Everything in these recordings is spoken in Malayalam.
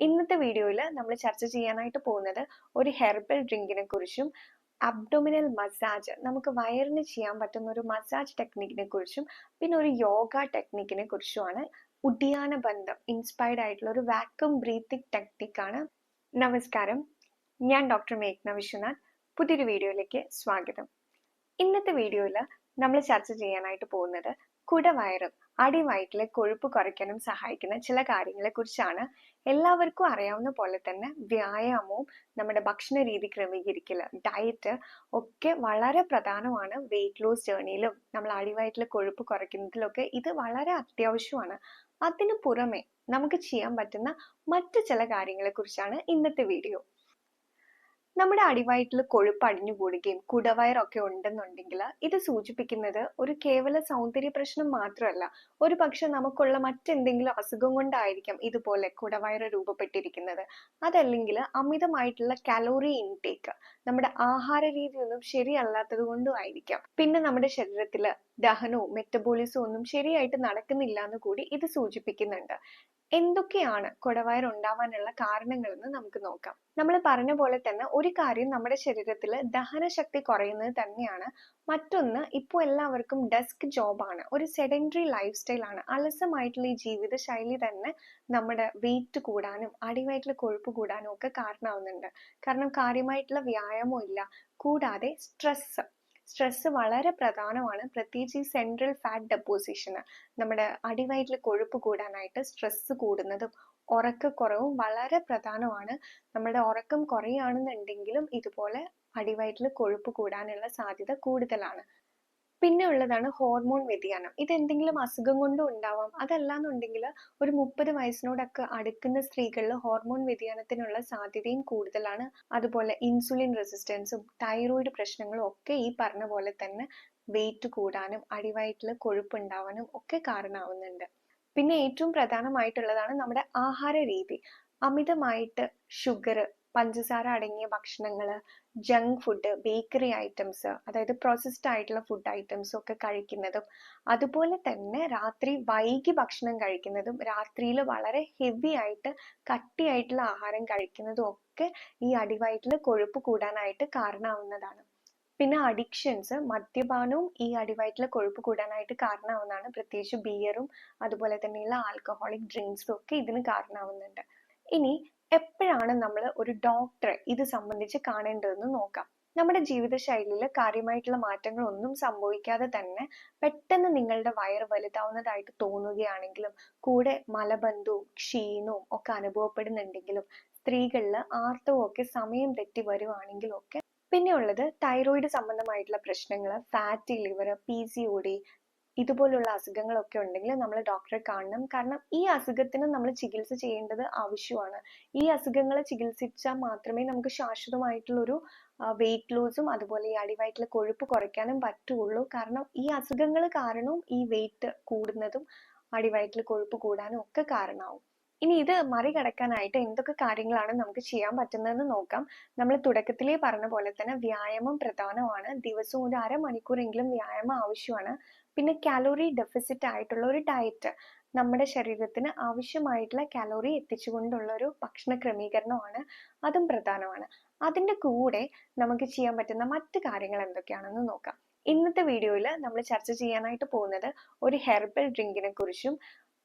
ഇന്നത്തെ വീഡിയോയിൽ നമ്മൾ ചർച്ച ചെയ്യാനായിട്ട് പോകുന്നത് ഒരു ഹെർബൽ ഡ്രിങ്കിനെ കുറിച്ചും അബ്ഡോമിനൽ മസാജ് നമുക്ക് വയറിന് ചെയ്യാൻ പറ്റുന്ന ഒരു മസാജ് ടെക്നിക്കിനെ കുറിച്ചും പിന്നെ ഒരു യോഗ ടെക്നിക്കിനെ കുറിച്ചുമാണ് ഉദ്യാന ബന്ധം ഇൻസ്പയർഡ് ആയിട്ടുള്ള ഒരു വാക്വം ബ്രീത്തിങ് ടെക്നിക്കാണ് നമസ്കാരം. ഞാൻ ഡോക്ടർ മേഘ്ന വിശ്വനാഥ്. പുതിയൊരു വീഡിയോയിലേക്ക് സ്വാഗതം. ഇന്നത്തെ വീഡിയോയിൽ നമ്മൾ ചർച്ച ചെയ്യാനായിട്ട് പോകുന്നത് കുടവയറും അടിവയറ്റിലെ കൊഴുപ്പ് കുറയ്ക്കാനും സഹായിക്കുന്ന ചില കാര്യങ്ങളെ കുറിച്ചാണ് എല്ലാവർക്കും അറിയാവുന്ന പോലെ തന്നെ വ്യായാമവും നമ്മുടെ ഭക്ഷണ രീതി ക്രമീകരിക്കൽ ഡയറ്റ് ഒക്കെ വളരെ പ്രധാനമാണ് വെയിറ്റ് ലോസ് ജേർണിയിലും നമ്മൾ അടിവയറ്റിലെ കൊഴുപ്പ് കുറയ്ക്കുന്നതിലൊക്കെ ഇത് വളരെ അത്യാവശ്യമാണ്. അതിനു പുറമെ നമുക്ക് ചെയ്യാൻ പറ്റുന്ന മറ്റു ചില കാര്യങ്ങളെ കുറിച്ചാണ് ഇന്നത്തെ വീഡിയോ നമ്മുടെ അടിവയറ്റിൽ കൊഴുപ്പ് അടിഞ്ഞു അടിഞ്ഞുകൂടുകയും കുടവയറൊക്കെ ഉണ്ടെന്നുണ്ടെങ്കിൽ ഇത് സൂചിപ്പിക്കുന്നത് ഒരു കേവല സൗന്ദര്യ പ്രശ്നം മാത്രമല്ല ഒരു പക്ഷെ നമുക്കുള്ള മറ്റെന്തെങ്കിലും അസുഖം കൊണ്ടായിരിക്കാം ഇതുപോലെ കുടവയറ് രൂപപ്പെട്ടിരിക്കുന്നത്. അതല്ലെങ്കിൽ അമിതമായിട്ടുള്ള കലോറി ഇൻടേക്ക് നമ്മുടെ ആഹാര രീതിയൊന്നും ശരിയല്ലാത്തത് കൊണ്ടും ആയിരിക്കാം. പിന്നെ നമ്മുടെ ശരീരത്തിൽ ദഹനവും മെറ്റബോളിസവും ഒന്നും ശരിയായിട്ട് നടക്കുന്നില്ല എന്ന് കൂടി ഇത് സൂചിപ്പിക്കുന്നുണ്ട്. എന്തൊക്കെയാണ് കുടവയർ ഉണ്ടാവാനുള്ള കാരണങ്ങളെന്ന് നമുക്ക് നോക്കാം. നമ്മൾ പറഞ്ഞ പോലെ തന്നെ ഒരു കാര്യം നമ്മുടെ ശരീരത്തിൽ ദഹനശക്തി കുറയുന്നത് തന്നെയാണ്. മറ്റൊന്ന് ഇപ്പോൾ എല്ലാവർക്കും ഡെസ്ക് ജോബാണ് ഒരു സെഡൻഡറി ലൈഫ് സ്റ്റൈൽ ആണ്. അലസമായിട്ടുള്ള ഈ ജീവിത ശൈലി തന്നെ നമ്മുടെ വെയിറ്റ് കൂടാനും അടിവയറ്റിൽ കൊഴുപ്പ് കൂടാനും ഒക്കെ കാരണമാവുന്നുണ്ട്. കാരണം കാര്യമായിട്ടുള്ള വ്യായാമം ഇല്ല. കൂടാതെ സ്ട്രെസ് സ്ട്രെസ് വളരെ പ്രധാനമാണ്. പ്രത്യേകിച്ച് ഈ സെൻട്രൽ ഫാറ്റ് ഡെപ്പോസിഷന് നമ്മുടെ അടിവയറ്റിൽ കൊഴുപ്പ് കൂടാനായിട്ട് സ്ട്രെസ്സ് കൂടുന്നതും ഉറക്കക്കുറവും വളരെ പ്രധാനമാണ്. നമ്മുടെ ഉറക്കം കുറയുകയാണെന്നുണ്ടെങ്കിലും ഇതുപോലെ അടിവയറ്റിൽ കൊഴുപ്പ് കൂടാനുള്ള സാധ്യത കൂടുതലാണ്. പിന്നെ ഉള്ളതാണ് ഹോർമോൺ വ്യതിയാനം. ഇത് എന്തെങ്കിലും അസുഖം കൊണ്ടും ഉണ്ടാവാം. അതല്ലാന്നുണ്ടെങ്കിൽ ഒരു മുപ്പത് വയസ്സിനോടൊക്കെ അടുക്കുന്ന സ്ത്രീകളിൽ ഹോർമോൺ വ്യതിയാനത്തിനുള്ള സാധ്യതയും കൂടുതലാണ്. അതുപോലെ ഇൻസുലിൻ റെസിസ്റ്റൻസും തൈറോയിഡ് പ്രശ്നങ്ങളും ഒക്കെ ഈ പറഞ്ഞ പോലെ തന്നെ വെയിറ്റ് കൂടാനും അടിവയറ്റിൽ കൊഴുപ്പ് ഉണ്ടാവാനും ഒക്കെ കാരണമാവുന്നുണ്ട്. പിന്നെ ഏറ്റവും പ്രധാനമായിട്ടുള്ളതാണ് നമ്മുടെ ആഹാര രീതി. അമിതമായിട്ട് ഷുഗർ പഞ്ചസാര അടങ്ങിയ ഭക്ഷണങ്ങൾ ജങ്ക് ഫുഡ് ബേക്കറി ഐറ്റംസ് അതായത് പ്രോസസ്ഡ് ആയിട്ടുള്ള ഫുഡ് ഐറ്റംസും ഒക്കെ കഴിക്കുന്നതും അതുപോലെ തന്നെ രാത്രി വൈകി ഭക്ഷണം കഴിക്കുന്നതും രാത്രിയിൽ വളരെ ഹെവി ആയിട്ട് കട്ടിയായിട്ടുള്ള ആഹാരം കഴിക്കുന്നതും ഒക്കെ ഈ അടിവയറ്റിൽ കൊഴുപ്പ് കൂടാനായിട്ട് കാരണമാവുന്നതാണ്. പിന്നെ അഡിക്ഷൻസ് മദ്യപാനവും ഈ അടിവയറ്റിലെ കൊഴുപ്പ് കൂടാനായിട്ട് കാരണമാവുന്നതാണ്. പ്രത്യേകിച്ച് ബിയറും അതുപോലെ തന്നെയുള്ള ആൽക്കഹോളിക് ഡ്രിങ്ക്സും ഒക്കെ ഇതിന് കാരണമാവുന്നുണ്ട്. ഇനി എപ്പോഴാണ് നമ്മൾ ഒരു ഡോക്ടറെ ഇത് സംബന്ധിച്ച് കാണേണ്ടതെന്ന് നോക്കാം. നമ്മുടെ ജീവിതശൈലിയിൽ കാര്യമായിട്ടുള്ള മാറ്റങ്ങൾ ഒന്നും സംഭവിക്കാതെ തന്നെ പെട്ടെന്ന് നിങ്ങളുടെ വയർ വലുതാവുന്നതായിട്ട് തോന്നുകയാണെങ്കിലും കൂടെ മലബന്ധവും ക്ഷീണവും ഒക്കെ അനുഭവപ്പെടുന്നുണ്ടെങ്കിലും സ്ത്രീകളിൽ ആർത്തവും ഒക്കെ സമയം തെറ്റി വരുവാണെങ്കിലും ഒക്കെ പിന്നെ ഉള്ളത് തൈറോയിഡ് സംബന്ധമായിട്ടുള്ള പ്രശ്നങ്ങൾ fatty liver P C O D ഇതുപോലുള്ള അസുഖങ്ങളൊക്കെ ഉണ്ടെങ്കിൽ നമ്മൾ ഡോക്ടറെ കാണണം. കാരണം ഈ അസുഖത്തിന് നമ്മൾ ചികിത്സ ചെയ്യേണ്ടത് ആവശ്യമാണ്. ഈ അസുഖങ്ങളെ ചികിത്സിച്ചാൽ മാത്രമേ നമുക്ക് ശാശ്വതമായിട്ടുള്ളൊരു വെയിറ്റ് ലോസും അതുപോലെ ഈ അടിവയറ്റിലെ കൊഴുപ്പ് കുറയ്ക്കാനും പറ്റുള്ളൂ. കാരണം ഈ അസുഖങ്ങൾ കാരണവും ഈ വെയിറ്റ് കൂടുന്നതും അടിവയറ്റിൽ കൊഴുപ്പ് കൂടാനും ഒക്കെ കാരണമാവും. ഇനി ഇത് മറികടക്കാനായിട്ട് എന്തൊക്കെ കാര്യങ്ങളാണ് നമുക്ക് ചെയ്യാൻ പറ്റുന്നതെന്ന് നോക്കാം. നമ്മൾ തുടക്കത്തിലേ പറഞ്ഞ പോലെ തന്നെ വ്യായാമം പ്രധാനമാണ്. ദിവസവും ഒരു അരമണിക്കൂറെങ്കിലും വ്യായാമം ആവശ്യമാണ്. പിന്നെ കാലോറി ഡെഫിസിറ്റ് ആയിട്ടുള്ള ഒരു ഡയറ്റ് നമ്മുടെ ശരീരത്തിന് ആവശ്യമായിട്ടുള്ള കാലോറി എത്തിച്ചുകൊണ്ടുള്ള ഒരു ഭക്ഷണ ക്രമീകരണമാണ് അതും പ്രധാനമാണ്. അതിന്റെ കൂടെ നമുക്ക് ചെയ്യാൻ പറ്റുന്ന മറ്റ് കാര്യങ്ങൾ എന്തൊക്കെയാണെന്ന് നോക്കാം. ഇന്നത്തെ വീഡിയോയിൽ നമ്മൾ ചർച്ച ചെയ്യാനായിട്ട് പോകുന്നത് ഒരു ഹെർബൽ ഡ്രിങ്കിനെ കുറിച്ചും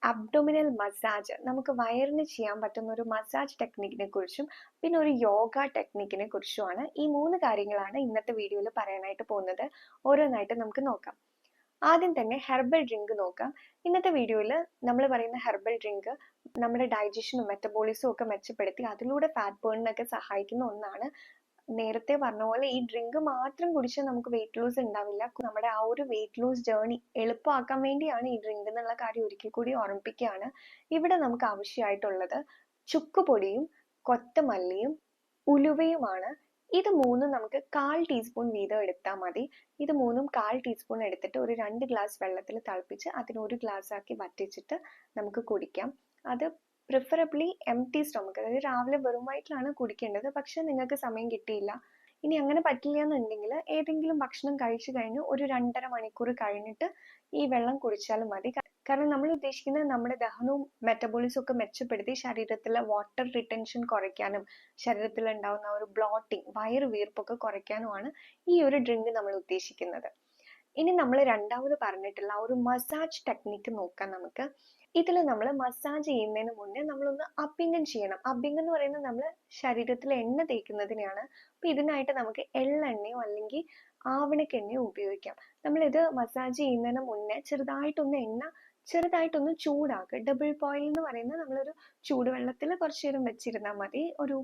അബ്ഡോമിനൽ മസാജ് നമുക്ക് വയറിന് ചെയ്യാൻ പറ്റുന്ന ഒരു മസാജ് ടെക്നിക്കിനെ കുറിച്ചും പിന്നെ ഒരു യോഗ ടെക്നിക്കിനെ കുറിച്ചുമാണ് ഈ മൂന്ന് കാര്യങ്ങളാണ് ഇന്നത്തെ വീഡിയോയിൽ പറയാനായിട്ട് പോകുന്നത്. ഓരോന്നായിട്ട് നമുക്ക് നോക്കാം. ആദ്യം തന്നെ ഹെർബൽ ഡ്രിങ്ക് നോക്കാം. ഇന്നത്തെ വീഡിയോയിൽ നമ്മൾ പറയുന്ന ഹെർബൽ ഡ്രിങ്ക് നമ്മുടെ ഡൈജഷനും മെറ്റബോളിസും ഒക്കെ മെച്ചപ്പെടുത്തി അതിലൂടെ ഫാറ്റ് ബേണിനൊക്കെ സഹായിക്കുന്ന ഒന്നാണ്. നേരത്തെ പറഞ്ഞ പോലെ ഈ ഡ്രിങ്ക് മാത്രം കുടിച്ചാൽ നമുക്ക് വെയിറ്റ് ലൂസ് ഉണ്ടാവില്ല. നമ്മുടെ ആ ഒരു വെയിറ്റ് ലൂസ് ജേർണി എളുപ്പമാക്കാൻ വേണ്ടിയാണ് ഈ ഡ്രിങ്ക് എന്നുള്ള കാര്യം ഒരിക്കൽ കൂടി ഓർമ്മിപ്പിക്കുകയാണ്. ഇവിടെ നമുക്ക് ആവശ്യമായിട്ടുള്ളത് ചുക്കുപൊടിയും കൊത്തമല്ലിയും ഉലുവയുമാണ്. ഇത് മൂന്നും നമുക്ക് കാൽ ടീസ്പൂൺ വീതം എടുത്താൽ മതി. ഇത് മൂന്നും കാൽ ടീസ്പൂൺ എടുത്തിട്ട് ഒരു രണ്ട് ഗ്ലാസ് വെള്ളത്തിൽ തിളപ്പിച്ച് അതിന് ഒരു ഗ്ലാസ് ആക്കി വറ്റിച്ചിട്ട് നമുക്ക് കുടിക്കാം. അത് പ്രിഫറബ്ലി എം ടി സ്റ്റൊമക്ക് അതായത് രാവിലെ വെറും വയറ്റിലാണ് കുടിക്കേണ്ടത്. പക്ഷെ നിങ്ങൾക്ക് സമയം കിട്ടിയില്ല. ഇനി അങ്ങനെ പറ്റില്ല എന്നുണ്ടെങ്കിൽ ഏതെങ്കിലും ഭക്ഷണം കഴിച്ചു കഴിഞ്ഞ് ഒരു രണ്ടര മണിക്കൂർ കഴിഞ്ഞിട്ട് ഈ വെള്ളം കുടിച്ചാലും മതി. കാരണം നമ്മൾ ഉദ്ദേശിക്കുന്നത് നമ്മുടെ ദഹനവും മെറ്റബോളിസം ഒക്കെ മെച്ചപ്പെടുത്തി ശരീരത്തിലെ വാട്ടർ റിട്ടൻഷൻ കുറയ്ക്കാനും ശരീരത്തിൽ ഉണ്ടാകുന്ന ഒരു ബ്ലോട്ടിങ് വയറ് വീർപ്പൊക്കെ കുറയ്ക്കാനുമാണ് ഈ ഒരു ഡ്രിങ്ക് നമ്മൾ ഉദ്ദേശിക്കുന്നത്. ഇനി നമ്മൾ രണ്ടാമത് പറഞ്ഞിട്ടുള്ള ഒരു മസാജ് ടെക്നിക്ക് നോക്കാം നമുക്ക്. ഇതിൽ നമ്മൾ മസാജ് ചെയ്യുന്നതിന് മുന്നേ നമ്മളൊന്ന് അബിംഗം ചെയ്യണം. അബിംഗം എന്ന് പറയുന്നത് നമ്മൾ ശരീരത്തിൽ എണ്ണ തേക്കുന്നതിനെയാണ്. അപ്പൊ ഇതിനായിട്ട് നമുക്ക് എള്ളെണ്ണയോ അല്ലെങ്കിൽ ആവണക്കെണ്ണയോ ഉപയോഗിക്കാം. നമ്മളിത് മസാജ് ചെയ്യുന്നതിന് മുന്നേ ചെറുതായിട്ടൊന്ന് എണ്ണ ചെറുതായിട്ടൊന്ന് ചൂടാക്കുക. ഡബിൾ പോയിൽ എന്ന് പറയുന്നത് നമ്മളൊരു ചൂടുവെള്ളത്തിൽ കുറച്ച് നേരം വെച്ചിരുന്നാൽ മതി. ഒരു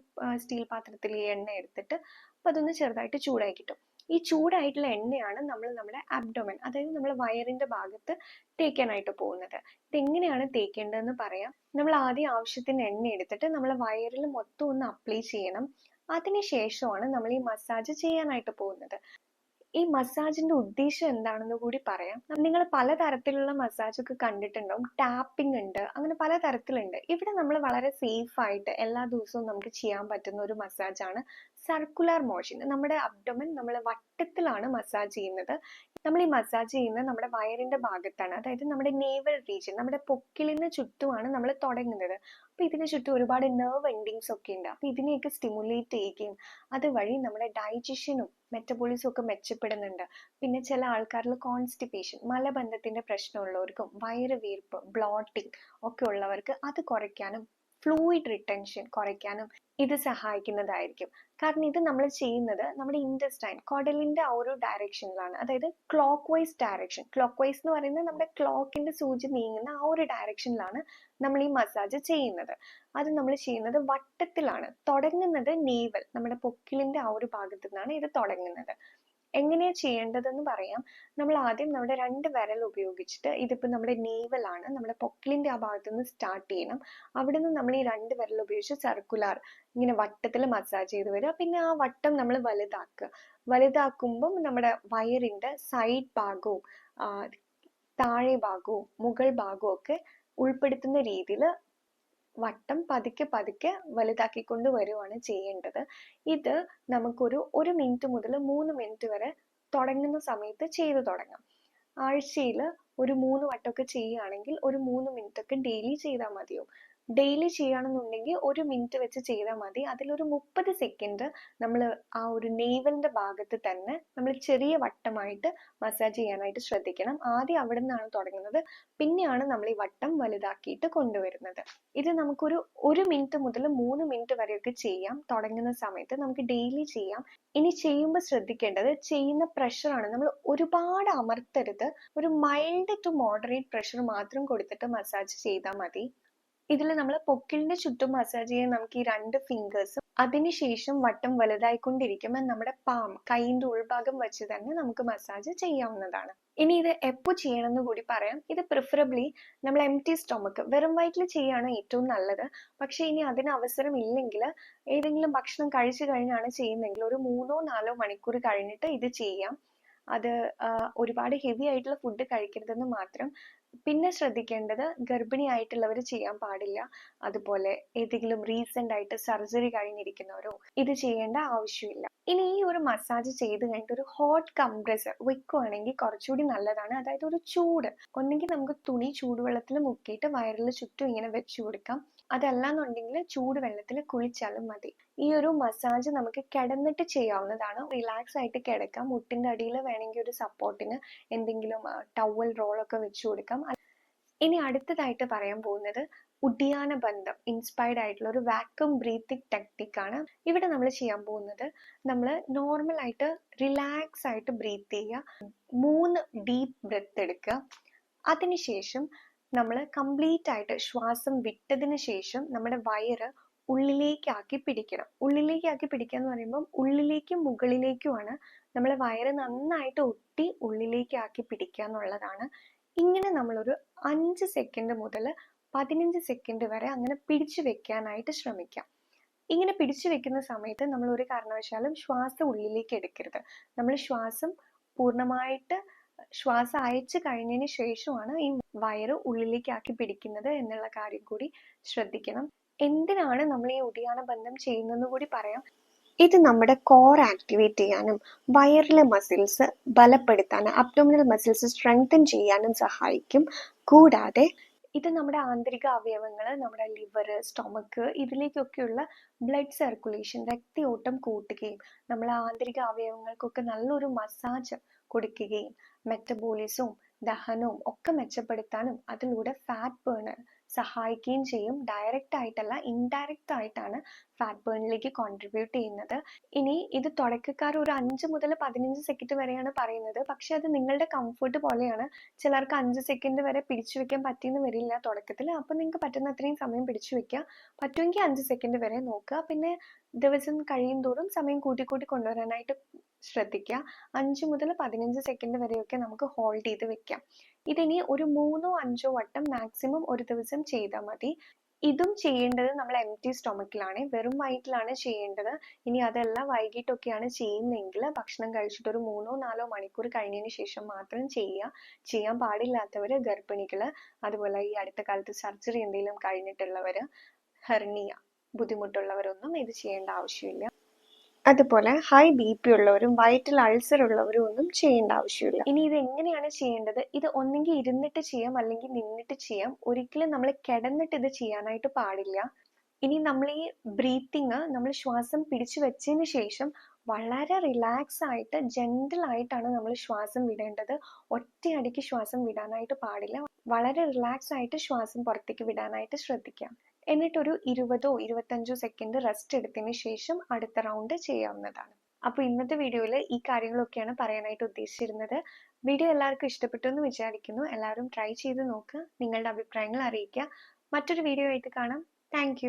സ്റ്റീൽ പാത്രത്തിൽ ഈ എണ്ണ എടുത്തിട്ട് അപ്പം അതൊന്ന് ചെറുതായിട്ട് ചൂടായി കിട്ടും. ഈ ചൂടായിട്ടുള്ള എണ്ണയാണ് നമ്മൾ നമ്മുടെ അബ്ഡോമൻ അതായത് നമ്മൾ വയറിന്റെ ഭാഗത്ത് തേക്കാനായിട്ട് പോകുന്നത്. ഇതെങ്ങനെയാണ് തേക്കേണ്ടതെന്ന് പറയാം. നമ്മൾ ആദ്യം ആവശ്യത്തിന് എണ്ണ എടുത്തിട്ട് നമ്മൾ വയറിൽ മൊത്തം ഒന്ന് അപ്ലൈ ചെയ്യണം. അതിനുശേഷമാണ് നമ്മൾ ഈ മസാജ് ചെയ്യാനായിട്ട് പോകുന്നത്. ഈ മസാജിന്റെ ഉദ്ദേശം എന്താണെന്ന് കൂടി പറയാം. നിങ്ങൾ പലതരത്തിലുള്ള മസാജ് ഒക്കെ കണ്ടിട്ടുണ്ടാവും. ടാപ്പിംഗ് ഉണ്ട് അങ്ങനെ പലതരത്തിലുണ്ട്. ഇവിടെ നമ്മൾ വളരെ സേഫ് ആയിട്ട് എല്ലാ ദിവസവും നമുക്ക് ചെയ്യാൻ പറ്റുന്ന ഒരു മസാജാണ് സർക്കുലർ മോഷൻ നമ്മുടെ അബ്ഡമൻ നമ്മൾ വട്ടത്തിലാണ് മസാജ് ചെയ്യുന്നത്. നമ്മൾ ഈ മസാജ് ചെയ്യുന്നത് നമ്മുടെ വയറിന്റെ ഭാഗത്താണ്. അതായത് നമ്മുടെ നേവൽ റീജിയൻ നമ്മുടെ പൊക്കിളിന് ചുറ്റുമാണ് നമ്മൾ തുടങ്ങുന്നത്. അപ്പൊ ഇതിന് ചുറ്റും ഒരുപാട് നെർവ് എൻഡിങ്സ് ഒക്കെ ഉണ്ട്. അപ്പൊ ഇതിനെയൊക്കെ സ്റ്റിമുലേറ്റ് ചെയ്യുകയും അതുവഴി നമ്മുടെ ഡൈജഷനും മെറ്റബോളിസും ഒക്കെ മെച്ചപ്പെടുന്നുണ്ട്. പിന്നെ ചില ആൾക്കാരിൽ കോൺസ്റ്റിപ്പേഷൻ മലബന്ധത്തിന്റെ പ്രശ്നമുള്ളവർക്കും വയറ് വീർപ്പ് ഒക്കെ ഉള്ളവർക്ക് അത് കുറയ്ക്കാനും ഫ്ലൂയിഡ് റിട്ടൻഷൻ കുറയ്ക്കാനും ഇത് സഹായിക്കുന്നതായിരിക്കും. കാരണം ഇത് നമ്മൾ ചെയ്യുന്നത് നമ്മുടെ ഇൻഡസ്റ്റൈൻ കൊടലിന്റെ ആ ഒരു ഡയറക്ഷനിലാണ് അതായത് clockwise direction clockwise എന്ന് പറയുന്നത് നമ്മുടെ ക്ലോക്കിന്റെ സൂചി നീങ്ങുന്ന ആ ഒരു ഡയറക്ഷനിലാണ് നമ്മൾ ഈ മസാജ് ചെയ്യുന്നത്. അത് നമ്മൾ ചെയ്യുന്നത് വട്ടത്തിലാണ്. തുടങ്ങുന്നത് നേവൽ നമ്മുടെ പൊക്കിളിന്റെ ആ ഒരു ഭാഗത്തു നിന്നാണ് ഇത് തുടങ്ങുന്നത്. എങ്ങനെയാ ചെയ്യേണ്ടതെന്ന് പറയാം. നമ്മൾ ആദ്യം നമ്മുടെ രണ്ട് വിരൽ ഉപയോഗിച്ചിട്ട് ഇതിപ്പോ നമ്മുടെ ആണ്. നമ്മുടെ പൊക്കിളിന്റെ ആ ഭാഗത്ത് നിന്ന് സ്റ്റാർട്ട് ചെയ്യണം. അവിടെ നിന്ന് നമ്മൾ ഈ രണ്ട് വിരൽ ഉപയോഗിച്ച് സർക്കുലർ ഇങ്ങനെ വട്ടത്തിൽ മസാജ് ചെയ്ത് വരിക. പിന്നെ ആ വട്ടം നമ്മൾ വലുതാക്കുക. വലുതാക്കുമ്പം നമ്മുടെ വയറിന്റെ സൈഡ് ഭാഗവും താഴെ ഭാഗവും മുകൾ ഭാഗവും ഒക്കെ ഉൾപ്പെടുത്തുന്ന രീതിയിൽ വട്ടം പതുക്കെ പതുക്കെ വലുതാക്കിക്കൊണ്ട് വരുവാണ് ചെയ്യേണ്ടത്. ഇത് നമുക്കൊരു ഒരു മിനിറ്റ് മുതൽ മൂന്ന് മിനിറ്റ് വരെ തുടങ്ങുന്ന സമയത്ത് ചെയ്തു തുടങ്ങാം. ആഴ്ചയിൽ ഒരു മൂന്ന് വട്ടമൊക്കെ ചെയ്യുകയാണെങ്കിൽ ഒരു മൂന്ന് മിനിറ്റ് ഒക്കെ ഡെയിലി ചെയ്താൽ മതിയാവും. ഡെയിലി ചെയ്യുകയാണെന്നുണ്ടെങ്കിൽ ഒരു മിനിറ്റ് വെച്ച് ചെയ്താൽ മതി. അതിലൊരു മുപ്പത് സെക്കൻഡ് നമ്മൾ ആ ഒരു നെയ്വലിന്റെ ഭാഗത്ത് തന്നെ നമ്മൾ ചെറിയ വട്ടമായിട്ട് മസാജ് ചെയ്യാനായിട്ട് ശ്രദ്ധിക്കണം. ആദ്യം അവിടെ നിന്നാണ് തുടങ്ങുന്നത്. പിന്നെയാണ് നമ്മൾ ഈ വട്ടം വലുതാക്കിയിട്ട് കൊണ്ടുവരുന്നത്. ഇത് നമുക്കൊരു ഒരു മിനിറ്റ് മുതൽ മൂന്ന് മിനിറ്റ് വരെയൊക്കെ ചെയ്യാം. തുടങ്ങുന്ന സമയത്ത് നമുക്ക് ഡെയിലി ചെയ്യാം. ഇനി ചെയ്യുമ്പോൾ ശ്രദ്ധിക്കേണ്ടത് ചെയ്യുന്ന പ്രഷറാണ് നമ്മൾ ഒരുപാട് അമർത്തരുത്. ഒരു മൈൽഡ് ടു മോഡറേറ്റ് പ്രഷർ മാത്രം കൊടുത്തിട്ട് മസാജ് ചെയ്താൽ മതി. ഇതിൽ നമ്മൾ പൊക്കിളിന്റെ ചുറ്റും മസാജ് ചെയ്യാൻ നമുക്ക് ഈ രണ്ട് ഫിംഗേഴ്സും അതിനുശേഷം വട്ടം വലുതായിക്കൊണ്ടിരിക്കുമ്പോൾ നമ്മുടെ പാം കൈയിന്റെ ഉൾഭാഗം വെച്ച് തന്നെ നമുക്ക് മസാജ് ചെയ്യാവുന്നതാണ്. ഇനി ഇത് എപ്പോൾ ചെയ്യണമെന്ന് കൂടി പറയാം. ഇത് പ്രിഫറബ്ലി നമ്മൾ എം ടി സ്റ്റൊമക്ക് വെറും വയറ്റിൽ ചെയ്യാണ് ഏറ്റവും നല്ലത്. പക്ഷേ ഇനി അതിന് അവസരം ഇല്ലെങ്കിൽ ഏതെങ്കിലും ഭക്ഷണം കഴിച്ചു കഴിഞ്ഞാണ് ചെയ്യുന്നതെങ്കിൽ ഒരു മൂന്നോ നാലോ മണിക്കൂർ കഴിഞ്ഞിട്ട് ഇത് ചെയ്യാം. അത് ഒരുപാട് ഹെവി ആയിട്ടുള്ള ഫുഡ് കഴിക്കരുതെന്ന് മാത്രം പിന്നെ ശ്രദ്ധിക്കേണ്ടത് ഗർഭിണി ആയിട്ടുള്ളവർ ചെയ്യാൻ പാടില്ല. അതുപോലെ ഏതെങ്കിലും റീസെന്റ് ആയിട്ട് സർജറി കഴിഞ്ഞിരിക്കുന്നവരോ ഇത് ചെയ്യേണ്ട ആവശ്യമില്ല. ഇനി ഈ ഒരു മസാജ് ചെയ്ത് കഴിഞ്ഞിട്ട് ഒരു ഹോട്ട് കംപ്രസർ വെക്കുവാണെങ്കിൽ കുറച്ചുകൂടി നല്ലതാണ്. അതായത് ഒരു ചൂട്. ഒന്നെങ്കിൽ നമുക്ക് തുണി ചൂടുവെള്ളത്തിൽ മുക്കിയിട്ട് വയറിൽ ചുറ്റും ഇങ്ങനെ വെച്ചു കൊടുക്കാം. അതല്ലാന്നുണ്ടെങ്കിൽ ചൂടുവെള്ളത്തിൽ കുളിച്ചാലും മതി. ഈ ഒരു മസാജ് നമുക്ക് കിടന്നിട്ട് ചെയ്യാവുന്നതാണ്. റിലാക്സ് ആയിട്ട് കിടക്കാം. മുട്ടിന്റെ അടിയിൽ വേണമെങ്കിൽ ഒരു സപ്പോർട്ടിന് എന്തെങ്കിലും ടവൽ റോളൊക്കെ വെച്ചു കൊടുക്കാം. ഇനി അടുത്തതായിട്ട് പറയാൻ പോകുന്നത് ഉഡിയാന ബന്ധം. ഇൻസ്പയർഡ് ആയിട്ടുള്ള ഒരു വാക്വം ബ്രീത്തിങ് ടെക്നിക് ആണ്. ഇവിടെ നമ്മൾ ചെയ്യാൻ പോകുന്നത് നമ്മൾ നോർമൽ ആയിട്ട് റിലാക്സ് ആയിട്ട് ബ്രീത്ത് ചെയ്യുക. മൂന്ന് ഡീപ്പ് ബ്രെത്ത് എടുക്കുക. അതിനുശേഷം നമ്മൾ കംപ്ലീറ്റ് ആയിട്ട് ശ്വാസം വിട്ടതിന് ശേഷം നമ്മുടെ വയറ് ഉള്ളിലേക്കാക്കി പിടിക്കണം. ഉള്ളിലേക്കാക്കി പിടിക്കുക എന്ന് പറയുമ്പോൾ ഉള്ളിലേക്കും മുകളിലേക്കുമാണ് നമ്മൾ വയറ് നന്നായിട്ട് ഒട്ടി ഉള്ളിലേക്കാക്കി പിടിക്കുക എന്നുള്ളതാണ്. ഇങ്ങനെ നമ്മളൊരു അഞ്ച് സെക്കൻഡ് മുതൽ പതിനഞ്ച് സെക്കൻഡ് വരെ അങ്ങനെ പിടിച്ചു വെക്കാനായിട്ട് ശ്രമിക്കാം. ഇങ്ങനെ പിടിച്ചു വെക്കുന്ന സമയത്ത് നമ്മൾ ഒരു കാരണവശാലും ശ്വാസം ഉള്ളിലേക്ക് എടുക്കരുത്. നമ്മൾ ശ്വാസം പൂർണമായിട്ട് ശ്വാസം അയച്ചു കഴിഞ്ഞതിന് ശേഷമാണ് ഈ വയറ് ഉള്ളിലേക്ക് ആക്കി പിടിക്കുന്നത് എന്നുള്ള കാര്യം കൂടി ശ്രദ്ധിക്കണം. എന്തിനാണ് നമ്മൾ ഈ ഉടിയാന ബന്ധം ചെയ്യുന്നതെന്ന് കൂടി പറയാം. ഇത് നമ്മുടെ കോർ ആക്ടിവേറ്റ് ചെയ്യാനും വയറിലെ മസിൽസ് ബലപ്പെടുത്താനും അബ്ഡോമിനൽ മസിൽസ് സ്ട്രെങ്തൻ ചെയ്യാനും സഹായിക്കും. കൂടാതെ ഇത് നമ്മുടെ ആന്തരിക അവയവങ്ങൾ നമ്മുടെ ലിവർ സ്റ്റൊമക്ക് ഇതിലേക്കൊക്കെയുള്ള ബ്ലഡ് സർക്കുലേഷൻ രക്തയോട്ടം കൂട്ടുകയും നമ്മളെ ആന്തരിക അവയവങ്ങൾക്കൊക്കെ നല്ലൊരു മസാജ് കൊടുക്കുകയും മെറ്റബോളിസവും ദഹനവും ഒക്കെ മെച്ചപ്പെടുത്താനും അതിലൂടെ ഫാറ്റ് ബേണ് സഹായിക്കുകയും ചെയ്യും. ഡയറക്റ്റ് ആയിട്ടല്ല ഇൻഡയറക്റ്റ് ആയിട്ടാണ് ഫാറ്റ് ബേണിലേക്ക് കോൺട്രിബ്യൂട്ട് ചെയ്യുന്നത്. ഇനി ഇത് തുടക്കക്കാർ ഒരു അഞ്ച് മുതൽ പതിനഞ്ച് സെക്കൻഡ് വരെയാണ് പറയുന്നത്. പക്ഷെ അത് നിങ്ങളുടെ കംഫർട്ട് പോലെയാണ്. ചിലർക്ക് അഞ്ച് സെക്കൻഡ് വരെ പിടിച്ചു വെക്കാൻ പറ്റിയെന്ന് വരില്ല തുടക്കത്തിൽ. അപ്പോൾ നിങ്ങൾക്ക് പറ്റുന്ന അത്രയും സമയം പിടിച്ചു വെക്കുക. പറ്റുമെങ്കിൽ അഞ്ച് സെക്കൻഡ് വരെ നോക്കുക. പിന്നെ ദിവസം കഴിയും തോറും സമയം കൂട്ടി കൂട്ടി കൊണ്ടുവരാനായിട്ട് ശ്രദ്ധിക്കുക. അഞ്ച് മുതൽ പതിനഞ്ച് സെക്കൻഡ് വരെയൊക്കെ നമുക്ക് ഹോൾഡ് ചെയ്ത് വെക്കാം. ഇതിനി ഒരു മൂന്നോ അഞ്ചോ വട്ടം മാക്സിമം ഒരു ദിവസം ചെയ്താൽ മതി. ഇതും ചെയ്യേണ്ടത് നമ്മൾ എം ടി സ്റ്റൊമക്കിലാണ് വെറും വയറ്റിലാണ് ചെയ്യേണ്ടത്. ഇനി അതല്ല വൈകിട്ടൊക്കെയാണ് ചെയ്യുന്നതെങ്കിൽ ഭക്ഷണം കഴിച്ചിട്ട് ഒരു മൂന്നോ നാലോ മണിക്കൂർ കഴിഞ്ഞതിന് ശേഷം മാത്രം ചെയ്യുക. ചെയ്യാൻ പാടില്ലാത്തവർ ഗർഭിണികൾ അതുപോലെ ഈ അടുത്ത കാലത്ത് സർജറി എന്തെങ്കിലും കഴിഞ്ഞിട്ടുള്ളവർ ഹെർണിയ ബുദ്ധിമുട്ടുള്ളവരൊന്നും ഇത് ചെയ്യേണ്ട ആവശ്യമില്ല. അതുപോലെ ഹൈ ബി പി ഉള്ളവരും വയറ്റിൽ അൾസർ ഉള്ളവരും ഒന്നും ചെയ്യേണ്ട ആവശ്യമില്ല. ഇനി ഇത് എങ്ങനെയാണ് ചെയ്യേണ്ടത്? ഇത് ഒന്നെങ്കിൽ ഇരുന്നിട്ട് ചെയ്യാം അല്ലെങ്കിൽ നിന്നിട്ട് ചെയ്യാം. ഒരിക്കലും നമ്മൾ കിടന്നിട്ട് ഇത് ചെയ്യാനായിട്ട് പാടില്ല. ഇനി നമ്മൾ ഈ ബ്രീത്തിങ് നമ്മൾ ശ്വാസം പിടിച്ചു വെച്ചതിന് ശേഷം വളരെ റിലാക്സ് ആയിട്ട് ജെന്റിൽ ആയിട്ടാണ് നമ്മൾ ശ്വാസം വിടേണ്ടത്. ഒറ്റയടിക്ക് ശ്വാസം വിടാനായിട്ട് പാടില്ല. വളരെ റിലാക്സ് ആയിട്ട് ശ്വാസം പുറത്തേക്ക് വിടാനായിട്ട് ശ്രദ്ധിക്കാം. എന്നിട്ടൊരു ഇരുപതോ ഇരുപത്തഞ്ചോ സെക്കൻഡ് റെസ്റ്റ് എടുത്തതിന് ശേഷം അടുത്ത റൗണ്ട് ചെയ്യാവുന്നതാണ്. അപ്പോൾ ഇന്നത്തെ വീഡിയോയിൽ ഈ കാര്യങ്ങളൊക്കെയാണ് പറയാനായിട്ട് ഉദ്ദേശിച്ചിരുന്നത്. വീഡിയോ എല്ലാവർക്കും ഇഷ്ടപ്പെട്ടു എന്ന് വിചാരിക്കുന്നു. എല്ലാവരും ട്രൈ ചെയ്ത് നോക്കുക നിങ്ങളുടെ അഭിപ്രായങ്ങൾ അറിയിക്കുക. മറ്റൊരു വീഡിയോ ആയിട്ട് കാണാം. താങ്ക്